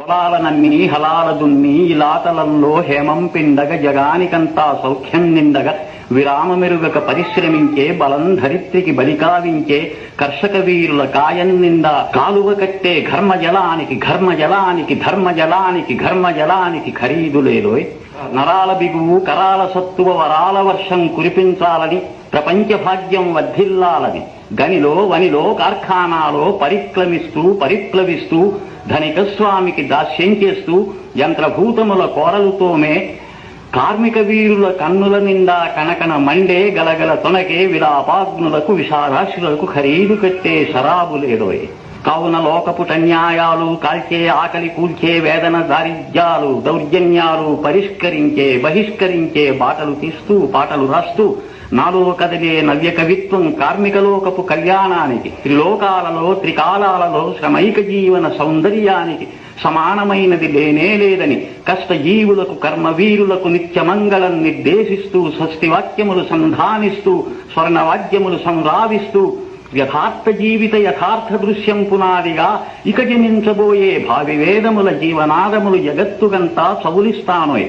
పొలాల నమ్మి హలాల దున్ని ఇలాతలంలో హేమం పిండగ జగానికంతా సౌఖ్యం నిండగ విరామమెరుగక పరిశ్రమించే బలం ధరిత్రికి బలికావించే కర్షక వీరుల కాయం నిండా కాలువ కట్టే ఘర్మ జలానికి ఘర్మ జలానికి ధర్మ జలానికి ఘర్మ జలానికి ఖరీదులేలోయ్. నరాల బిగువు కరాల సత్తువ వరాల వర్షం కురిపించాలని ప్రపంచ భాగ్యం వర్ధిల్లాలని. గనిలో వనిలో కార్ఖానాలో పరిక్రమిస్తూ పరిప్లవిస్తూ ధనిక స్వామికి దాస్యం చేస్తూ యంత్రభూతముల కోరలుతోమే కార్మిక వీరుల కన్నుల నిండా కనకన మండే గలగల తొనకే విలాపాగ్నులకు విషారాశులకు ఖరీదు కట్టే శరాబు లేదోయ్. కావున లోకపుటన్యాయాలు కాల్చే ఆకలి కూల్చే వేదన దారిద్ర్యాలు దౌర్జన్యాలు పరిష్కరించే బహిష్కరించే బాటలు తీస్తూ పాటలు రాస్తూ నాలో కదిలే నవ్య కవిత్వం కార్మిక లోకపు కళ్యాణానికి త్రిలోకాలలో త్రికాలాలలో శ్రమైక జీవన సౌందర్యానికి సమానమైనది లేనే లేదని కష్టజీవులకు కర్మవీరులకు నిత్యమంగళం నిర్దేశిస్తూ స్వస్తివాక్యములు సంధానిస్తూ స్వర్ణవాద్యములు సంరావిస్తూ యథార్థ జీవిత యథార్థ దృశ్యం పునాదిగా ఇక జనించబోయే భావివేదముల జీవనాదములు జగత్తుగంతా చవులిస్తానోయ్.